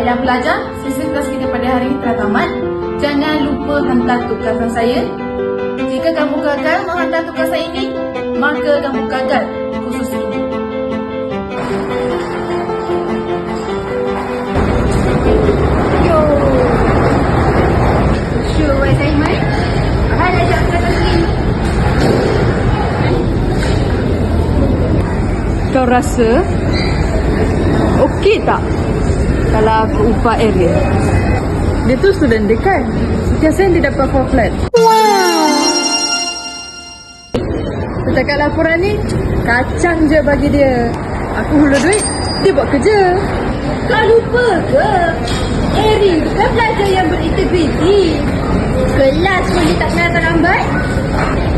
pelajar, sesi kelas kita pada hari ini telah tamat. Jangan lupa hantar tugasan saya. Jika kamu gagal menghantar tugasan ini, maka kamu gagal kursus ini. Kau rasa okey tak kalau aku upah area? Dia tu student dia kan? Setiap sen dia dapat 4 flat. Setakat laporan ni, kacang je bagi dia. Aku hulu duit, dia buat kerja. Kau lupa ke? Eri bukan pelajar yang berintegriti. Kelas pun dia tak kenal lambat.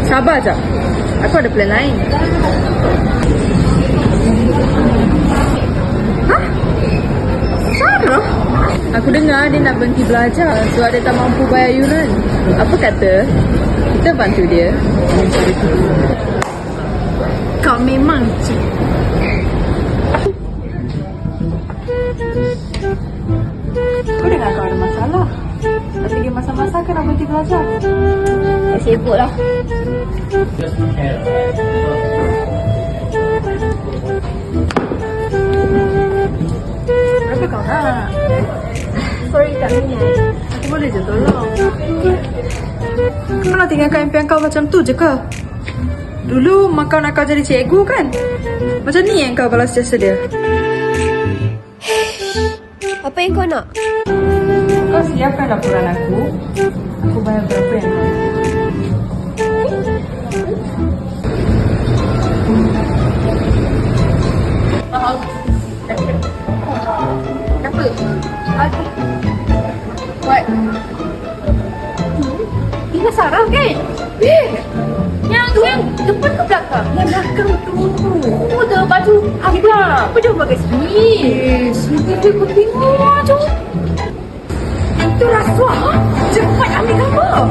Sabar jap. Aku ada plan lain. Aku dengar dia nak berhenti belajar sebab dia tak mampu bayar yuran. Apa kata? Kita bantu dia. Kau memang cik. Kau dengar kau ada masalah. Dah segi masa-masa kan nak berhenti belajar. Saya sibuk lah. Sorry tak minat. Aku boleh je tolong. Kau nak tinggalkan impian kau macam tu je ke? Dulu mak kau nak kau jadi cikgu kan? Macam ni yang kau balas jasa dia. Apa yang kau nak? Kau siapkan laporan aku. Aku bayar berapa yang kau nak. Ini Sarah kan? Eh, yang tu yang depan ke belakang? Yang belakang tu. Oh, the baju apa? Apa dia pakai sini? Eh, sini dia kau tengok tu. Itu rasuah. ha? Cepat ambil gambar.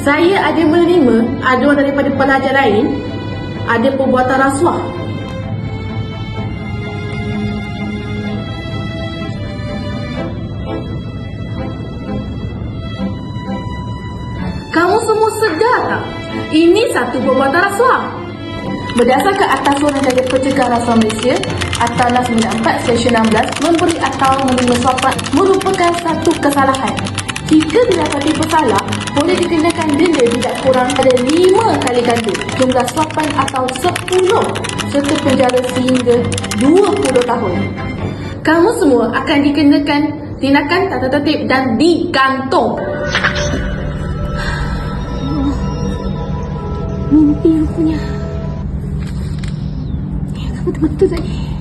Saya ada menerima aduan daripada pelajar lain ada perbuatan rasuah. Kamu semua sedar tak? Ini satu perbuatan rasuah. Berdasarkan Atas Suruhanjaya Pencegahan Rasuah Malaysia, Atalas 94 Seksyen 16 memberi atau menerima suapan merupakan satu kesalahan. Jika didapati bersalah, boleh dikenakan denda tidak kurang pada 5 kali ganda jumlah suapan atau 10 serta penjara sehingga 20 tahun. Kamu semua akan dikenakan tindakan tata tertib dan digantung. Mimpi rupanya. Ya, betul-betul tadi.